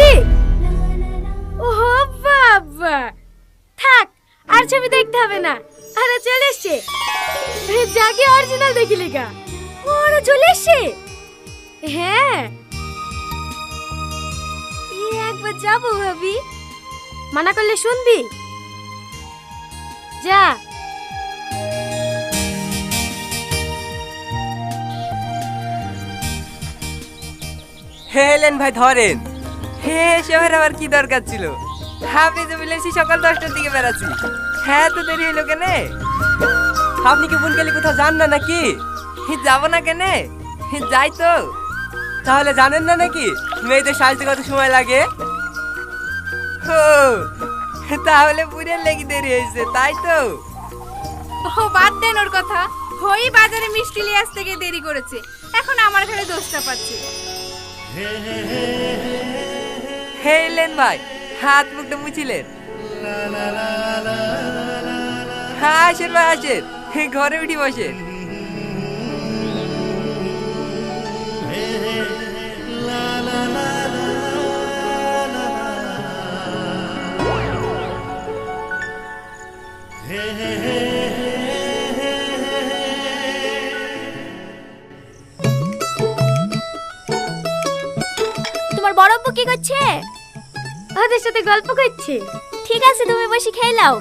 সত্যি ও বাবা। থাক, আর ছবি দেখতে হবে না। আরে চলে এসছে। যাকে অরিজিনাল দেখিলি গা ওরা চলে এসছে। হ্যাঁ। একবার যাব ভাবি। মানা করলে শুনবি? যা। হে এলেন ভাই, ধরেন। হে শহরে আবার কি দরকার ছিল? আপনি তো বলেছি সকাল দশটার দিকে বেড়াচ্ছি। হ্যাঁ তো দেরি হলো কেনে? আপনি কি বুনকালি কোথাও যান না নাকি? যাব না কেনে? যাই তো। তাহলে জানেন না নাকি মেয়েদের সাজতে কত সময় লাগে? ও তাহলে বুড়ের লেগে দেরি হয়েছে তাই তো। ও বাদ দেন ওর কথা। হই বাজারে মিষ্টি লিয়ে আসতে গিয়ে দেরি করেছে। এখন আমার ঘরে দোষটা পাচ্ছে। হে এলেন ভাই হাত মুখটা মুছিলেন। হ্যাঁ আসেন ভাই আসেন। ঘরে উঠি বসেন। কি করছে? ওদের সাথে গল্প করছে। ঠিক আছে তুমি বসে খেয়ে নাও।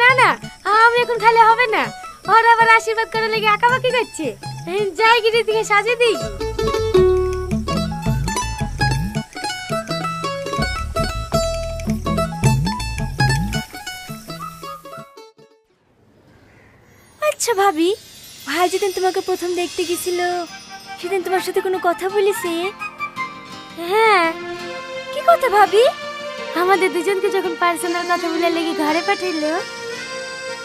না না আমি এখন খালে হবে না। ওরা আবার আশীর্বাদ করে লেগে আঁকাবাকি করছে। যাই গিয়ে দিকে সাজিয়ে দিই। আচ্ছা ভাবি ভাই যেদিন তোমাকে প্রথম দেখতে গেছিল সেদিন তোমার সাথে কোনো কথা বলেছে? হ্যাঁ। কি কথা ভাবি? আমাদের দুজনকে যখন পার্সোনাল কথা বলে লেগে ঘরে পাঠাইলো,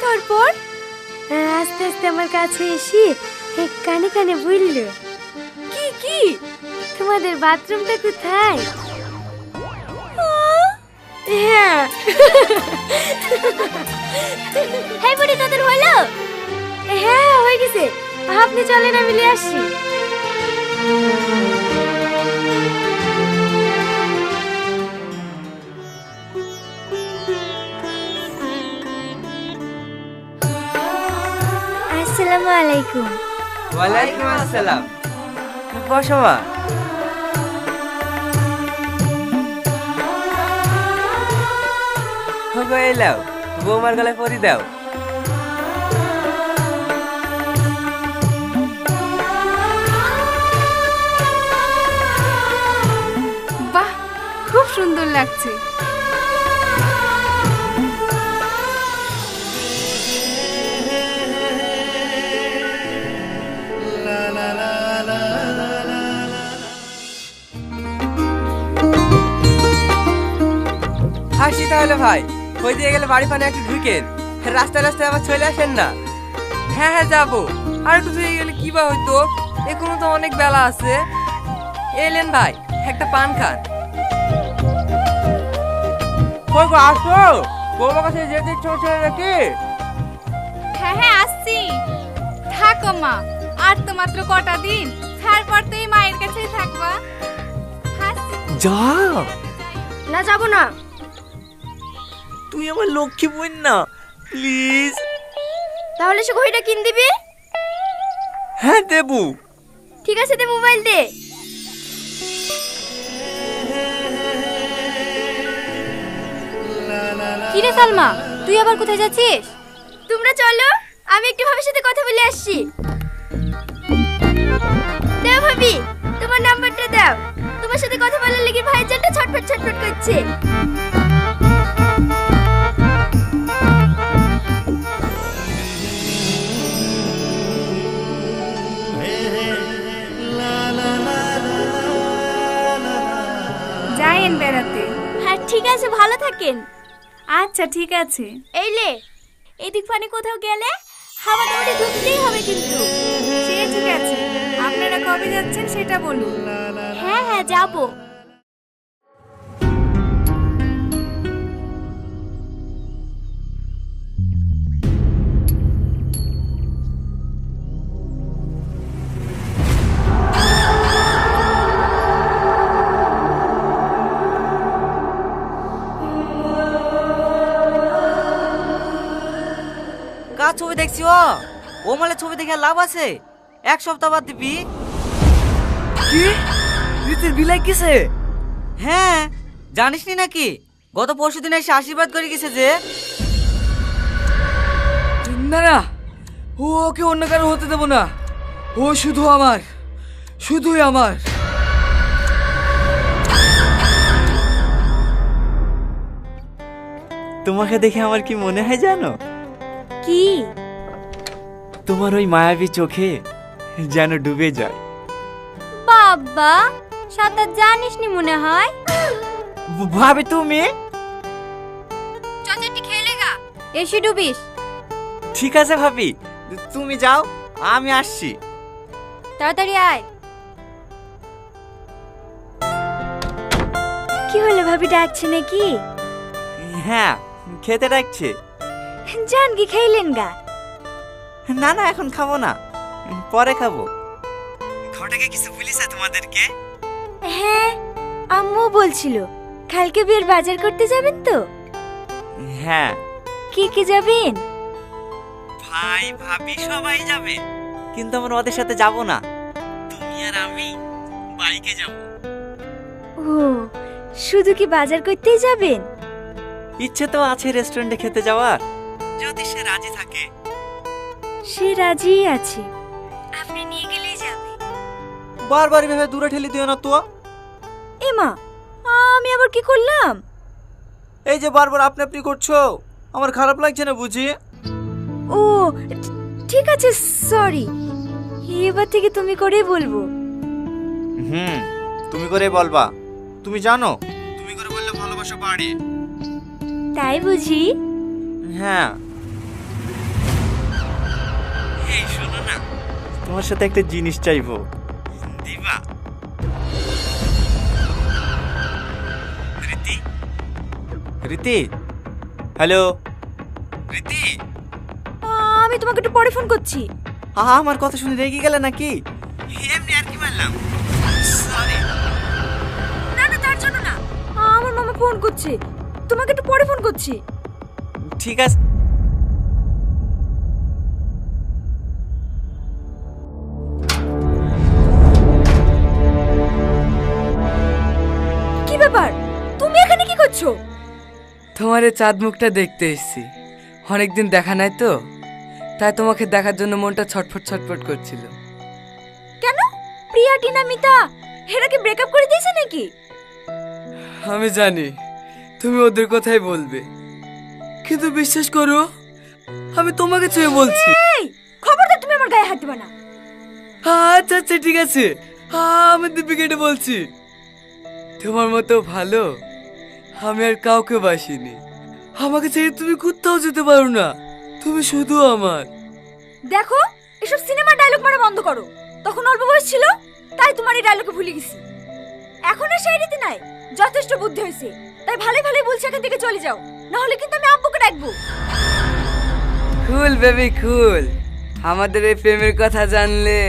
তারপর? আস্তে আস্তে আমার কাছে এসে কানে কানে বলল, কি কি? তোমাদের বাথরুমটা কোথায়? হ্যাঁ। হ্যাঁ বুড়ি হ্যাঁ হয়ে গেছে। আপনি চলেন, আমি নিয়ে আসছি। আসসালামু আলাইকুম। ওয়ালাইকুম আসসালাম। বসো মা। হগো এলাও বৌমার গলায় পরি দাও। বাহ খুব সুন্দর লাগছে। তাহলে ভাই? ওই দিয়ে গেলে বাড়ি পানে একটু ঢুকেন। রাস্তায় রাস্তায় আবার চলে আসেন না। হ্যাঁ হ্যাঁ যাব। আর একটু দিয়ে গেলে কি বা হইতো? এখনও তো অনেক বেলা আছে। এলেন ভাই একটা পান খান। কই গো আসো? বৌমার কাছে যেতে ইচ্ছে হচ্ছে নাকি? হ্যাঁ হ্যাঁ আসছি। থাকো মা। আর তো মাত্র কটা দিন। তারপর তো এই মায়ের কাছেই থাকবা। আসছি। যা। না যাব না। তুই আমার লক্ষ্মী বোন না প্লিজ তাহলে সে ঘড়িটা কিন দিবি? হ্যাঁ দেবু। ঠিক আছে দে মোবাইল দে। কিরে সালমা তুই আবার কোথায় যাচ্ছিস? তোমরা চলো আমি একটু ভাবির সাথে কথা বলে আসছি। দাও ভাবি তোমার নাম্বারটা দাও। তোমার সাথে কথা বলার লেগে ভাইয়ের জন্য ছটফট ছটফট করছে। বেড়াতে হ্যাঁ ঠিক আছে ভালো থাকেন। আচ্ছা ঠিক আছে। এই লে এদিক ফানে কোথাও গেলে হাওয়া দৌড়ে ঢুকতেই হবে কিন্তু। সে ঠিক আছে। আপনারা কবে যাচ্ছেন সেটা বলুন। হ্যাঁ হ্যাঁ যাব। ও ও। মালে ছবি দেখে লাভ আছে। এক সপ্তাহ বাদ দিবি। কি? রীতির বিলাই কিসে? হ্যাঁ জানিস নি নাকি? গত পরশু দিন এসে আশীর্বাদ করে গেছে যে। না না ও ওকে অন্য কারও হতে দেবো না। ও শুধু আমার শুধুই আমার। তোমাকে দেখে আমার কি মনে হয় জানো? কি? তোমার ওই মায়াবী চোখে যেন ডুবে যায়। বাবা সাঁতার জানিস নি মনে হয়? ভাবে তুমি? চচাটি খেলে গা। এসে ডুবিস। ঠিক আছে ভাবি তুমি যাও আমি আসছি। তাড়াতাড়ি আয়। কি হলো ভাবি ডাকছে নাকি? হ্যাঁ খেতে ডাকছে। জান কি খাইলেন গা। না না এখন খাব না। পরে খাব। ঘটাকে কিছু বলিস তোমাদেরকে? হ্যাঁ আম্মু বলছিল কালকে বিয়ের বাজার করতে যাবেন তো? হ্যাঁ। কে কে যাবেন? ভাই ভাবি সবাই যাবে। কিন্তু আমরা ওদের সাথে যাব না। তুমি আর আমি বাইকে যাব। ও শুধু কি বাজার করতেই যাবেন? ইচ্ছে তো আছে রেস্টুরেন্টে খেতে যাওয়ার। যদি সে রাজি থাকে। সে রাজিই আছে। আপনি নিয়ে গেলেই যাবে। বারবার ভেবে দূরে ঠেলে দিও না তো এমা আমি আবার কি করলাম? এই যে বারবার আপনি আপনি করছ আমার খারাপ লাগছে না বুঝি? ও ঠিক আছে সরি। এবার থেকে তুমি করেই বলব। হুম তুমি করে বলবা। তুমি জানো? তুমি করে বললে ভালোবাসা বাড়ে। তাই বুঝি? হ্যাঁ তোমার সাথে একটা জিনিস চাইব। দিবা? রীতি? রীতি? হ্যালো? রীতি? আমি তোমাকে একটু পরে ফোন করছি। আহা আমার কথা শুনে রেগে গেলে নাকি? এমনি আর কি মারলাম? সরি না না তার জন্য না। আমার মামা ফোন করছে। তোমাকে একটু পরে ফোন করছি। ঠিক আছে। তোমার এই চাঁদ মুখটা দেখতে এসেছি। অনেকদিন দেখা নাই তো তাই তোমাকে দেখার জন্য মনটা ছটফট ছটফট করছিল। কেন? প্রিয়া টিনা মিতা এরা কি ব্রেকআপ করে দিয়েছে নাকি? আমি জানি তুমি ওদের কথাই বলবে। কিন্তু বিশ্বাস করো আমি তোমাকে ছুঁয়ে বলছি। এই খবরদার তুমি আমার গায়ে হাত দিবা না। আচ্ছা আচ্ছা ঠিক আছে। আমি দীপিকাটা বলছি। তোমার মতো ভালো আমি আর কাউকে বাসিনি। আমাকে ছেড়ে তুমি কোথাও যেতে পারো না। তুমি শুধু আমার। দেখো এসব সিনেমা ডায়লগ মারা বন্ধ করো। তখন অল্প বয়স ছিল তাই তোমার এই ডায়লগে ভুলে গেছি। এখন আর সেই রীতি নাই যথেষ্ট বুদ্ধি হয়েছে। তাই ভালো ভালো বলছি এখান থেকে চলে যাও। না হলে কিন্তু আমি আব্বুকে ডাকবো। কুল বেবি কুল আমাদের এই প্রেমের কথা জানলে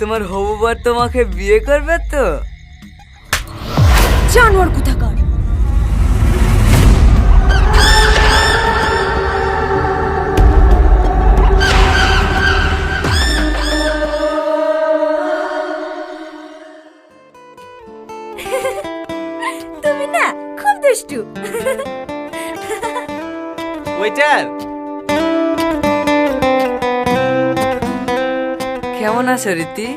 তোমার হবু বর তোমাকে বিয়ে করবে তো? জানোয়ার কোথাকার। ওয়েটার কেমন আছো রীতি?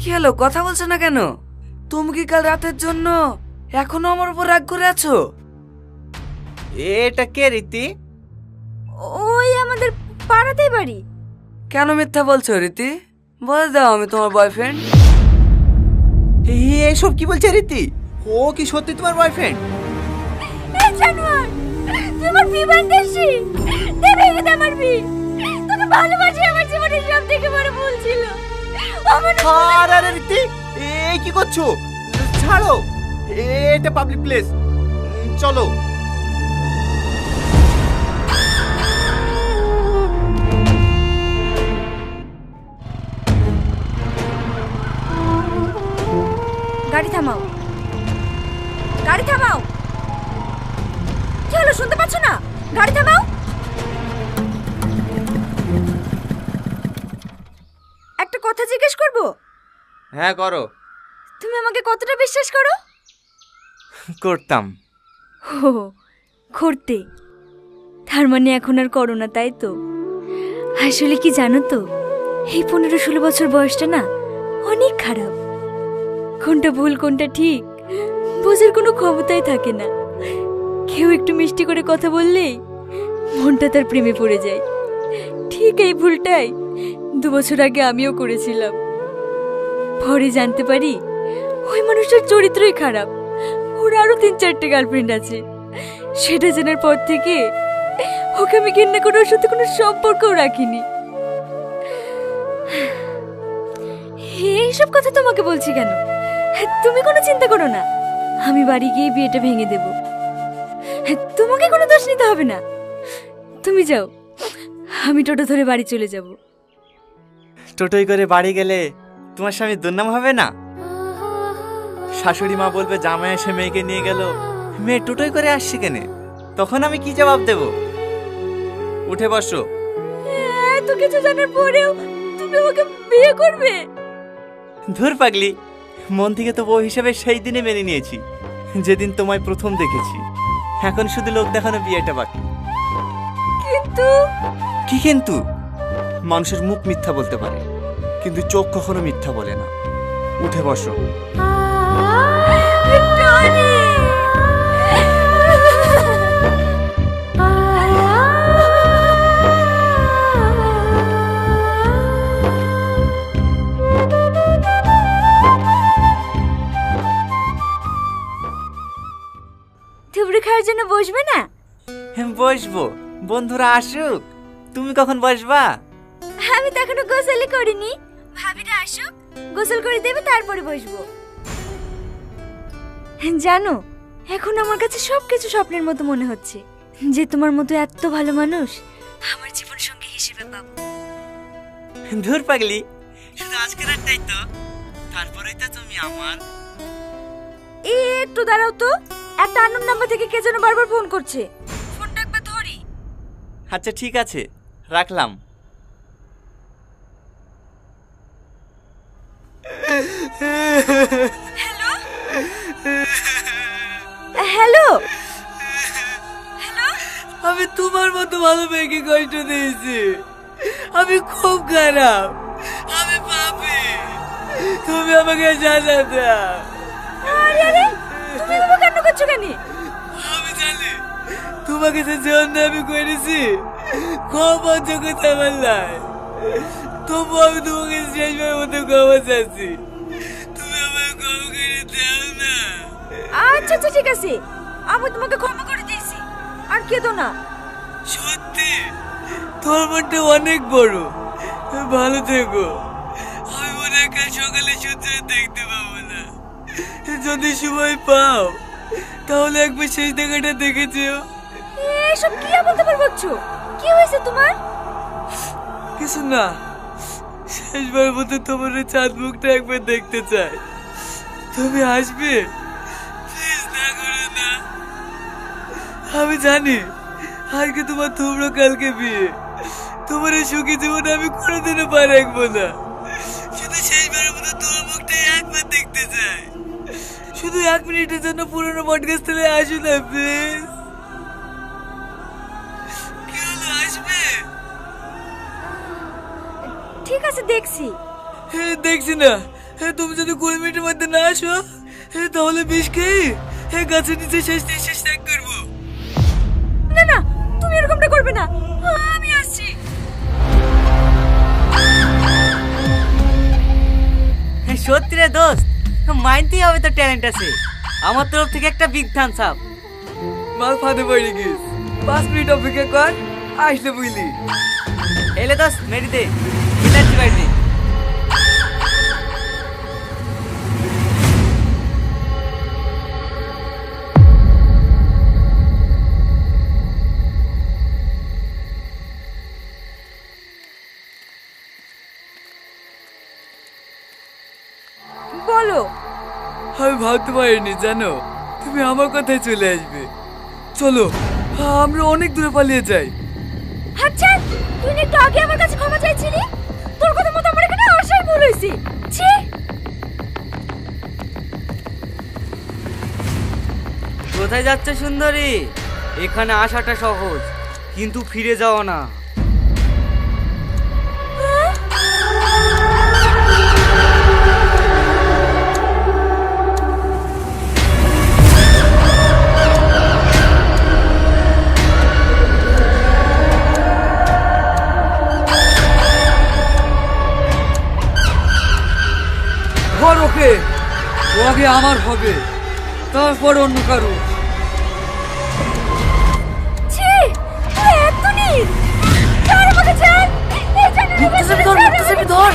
কি হলো কথা বলছো না কেন? তুমি কি কাল রাতের জন্য এখনও আমার উপর রাগ করে আছো? এটা কে রীতি? ওই আমাদের পাড়াতেই বাড়ি। কেন মিথ্যা বলছো রীতি? বলে দাও আমি তোমার বয়ফ্রেন্ড এসব কি বলছে রীতি? ও কি সত্যি তোমার বয়ফ্রেন্ড এই জানোয়ার তোমার বিমান দেশি দেবে কিন্তু আমার বি তোকে ভালোবাসি আমার জীবনের সব থেকে বড় ভুল ছিল। আমার আরে আরে রীতি এ কি করছ? ছাড়ো এটা পাবলিক প্লেস চলো। হ্যাঁ করো। তুমি আমাকে কতটা বিশ্বাস করো? করতাম। ও করতে। তার মানে এখন আর করো না তাই তো। আসলে কি জানো তো এই পনেরো ষোলো বছর বয়সটা না অনেক খারাপ। কোনটা ভুল কোনটা ঠিক বোঝার কোনো ক্ষমতাই থাকে না। কেউ একটু মিষ্টি করে কথা বললেই মনটা তার প্রেমে পড়ে যায়। ঠিক এই ভুলটাই দু বছর আগে আমিও করেছিলাম। পরে জানতে পারি, ওই মানুষটার চরিত্রই খারাপ। ওর আরও তিন চারটে গার্লফ্রেন্ড আছে। সেটা জানার পর থেকে ওকে আমি ঘেন্না করে ওর সাথে কোনো সম্পর্কও রাখিনি। এইসব কথা তোমাকে বলছি কেন? তুমি কোনো চিন্তা করো না। আমি বাড়ি গিয়ে বিয়েটা ভেঙে দেব। তোমাকে কোনো দোষ নিতে হবে না। তুমি যাও। আমি টোটো ধরে বাড়ি চলে যাব। টোটোই করে বাড়ি গেলে তোমার স্বামী দুর্নাম হবে না? শাশুড়ি মা বলবে জামাই এসে মেয়েকে নিয়ে গেল। মেয়ে টোটোই করে আসছে কেনে? তখন আমি কি জবাব দেব? উঠে বসো। এত কিছু জানার পরেও তুমি আমাকে বিয়ে করবে? ধুর পাগলি মন থেকে তো বউ হিসেবে সেই দিনে মেনে নিয়েছি যেদিন তোমায় প্রথম দেখেছি। এখন শুধু লোক দেখানো বিয়েটা বাকি। কিন্তু কি কিন্তু? মানুষের মুখ মিথ্যা বলতে পারে। কিন্তু চোখ কখনো মিথ্যা বলে না। উঠে বসো। থুবড়ি খাওয়ার জন্য বসবে না? হ্যাঁ, বসবো। বন্ধুরা আসুক। তুমি কখন বসবা? আমি তো এখনও গোসলই করিনি। ভাবিরা আসুক গোসল করে দেবে তারপরে বসবো। জানো এখন আমার কাছে সবকিছু স্বপ্নের মতো মনে হচ্ছে যে তোমার মতো এত ভালো মানুষ আমার জীবন সঙ্গী হিসেবে পাবো। ধুর পাগলি শুধু আজকের রাতটাই তো তারপরেই তো তুমি আমার। এই একটু দাঁড়াও তো একটা আননোন নাম্বার থেকে কে যেন বারবার ফোন করছে। ফোনটা একবার ধরি। আচ্ছা ঠিক আছে রাখলাম। হ্যালো আমি তোমার মতো ভালো মেয়েকে কষ্ট দিয়েছি। আমি খুব খারাপ। আমি পাপি। তুমি আমাকে সাজা দাও আরে আরে তুমি কান্না করছ কেন? আমি জানি। তোমাকে যে জন্য আমি করেছি খুব অযোগ্যতা আমার তবু আমি তোমাকে শেষবার মতো ক্ষমা চাচ্ছি। তুমি আমাকে ক্ষমা করে দাও না। আচ্ছা আচ্ছা ঠিক আছে। আমি তোমাকে ক্ষমা করে দিয়েছি। আর কেঁদো না। সত্যি? তোর মনটা অনেক বড়। ভালো থেকো। আমি মনে হয় কাল সকালে সূর্য দেখতে পাবো না। যদি সময় পাও তাহলে একবার শেষ দেখাটা দেখেছিও এসব কি বলতে পারব কি হয়েছে তোমার? কিছু না। শেষবার মতো তোমার চাঁদ মুখটা একবার দেখতে চাই। তুমি আসবে? করো আমি জানি, আজকে তোমার তোমরা কালকে বিয়ে। তোমার এই সুখী জীবন আমি কোনোদিনও পা রাখব না। শুধু শেষবারের মতো তোমার মুখটাই একবার দেখতে চাই। শুধু এক মিনিটের জন্য পুরনো পডকাস্ট থেকে আসো না প্লিজ ঠিক আছে দেখছি। দেখছি না। তুমি যদি কুড়ি মিনিটের মধ্যে না আসো হে, তাহলে বিষ খেয়ে হে, গাছের নিচে শেষ দিয়ে শেষ ত্যাগ করব। না না তুমি এরকমটা করবে না। আমি আসছি। সত্যি রে দোস্ত মাইনতেই হবে তো ট্যালেন্ট আছে। আমার তরফ থেকে একটা বিগ থামস আপ মাল ফাঁদে পড়ে গিস পাঁচ মিনিট অপেক্ষা কর আসলে বুঝলি। এলে দোস্ত মেরিতে বাড়িতে। বলো। আমি ভাবতে পারিনি জানো? তুমি আমার কথায় চলে আসবে। চলো আমরা অনেক দূরে পালিয়ে যাই। আচ্ছা তুই না একটু আগে আমার কাছে ক্ষমা চাইছিলি? হয়েছি কোথায় যাচ্ছে সুন্দরী? এখানে আসাটা সহজ কিন্তু ফিরে যাওয়া না। ধর ওকে ও আগে আমার হবে তারপর অন্য কারও ধর ধর